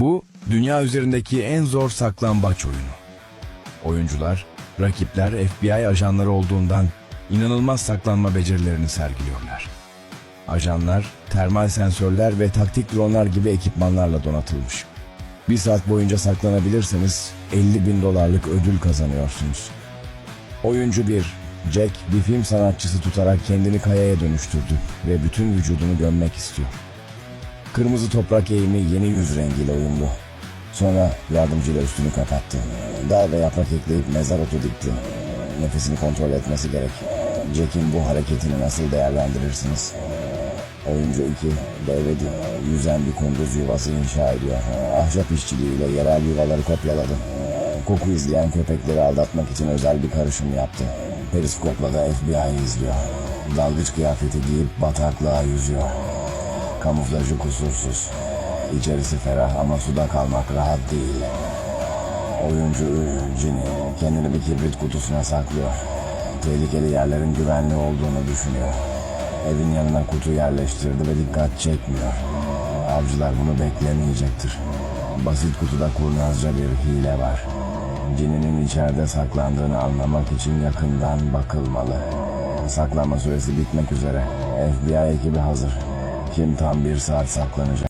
Bu dünya üzerindeki en zor saklambaç oyunu. Oyuncular, rakipler FBI ajanları olduğundan inanılmaz saklanma becerilerini sergiliyorlar. Ajanlar, termal sensörler ve taktik dronlar gibi ekipmanlarla donatılmış. Bir saat boyunca saklanabilirseniz 50 bin dolarlık ödül kazanıyorsunuz. Oyuncu 1, Jack bir film sanatçısı tutarak kendini kayaya dönüştürdü ve bütün vücudunu gömmek istiyor. Kırmızı toprak eğimi yeni yüz rengiyle uyumlu. Sonra yardımcıyla üstünü kapattı. Dal ve yaprak ekleyip mezar otu dikti. Nefesini kontrol etmesi gerek. Jack'in bu hareketini nasıl değerlendirirsiniz? Oyuncu 2, David yüzen bir kunduz yuvası inşa ediyor. Ahşap işçiliğiyle yerel yuvaları kopyaladı. Koku izleyen köpekleri aldatmak için özel bir karışım yaptı. Periskopla da FBI izliyor. Dalgıç kıyafeti giyip bataklığa yüzüyor. Kamuflajı kusursuz. İçerisi ferah ama suda kalmak rahat değil. Oyuncu Ginny kendini bir kibrit kutusuna saklıyor. Tehlikeli yerlerin güvenli olduğunu düşünüyor. Evin yanına kutu yerleştirdi ve dikkat çekmiyor. Avcılar bunu beklemeyecektir. Basit kutuda kurnazca bir hile var. Ginny'nin içeride saklandığını anlamak için yakından bakılmalı. Saklanma süresi bitmek üzere. FBI ekibi hazır. Kim tam bir saat saklanacak?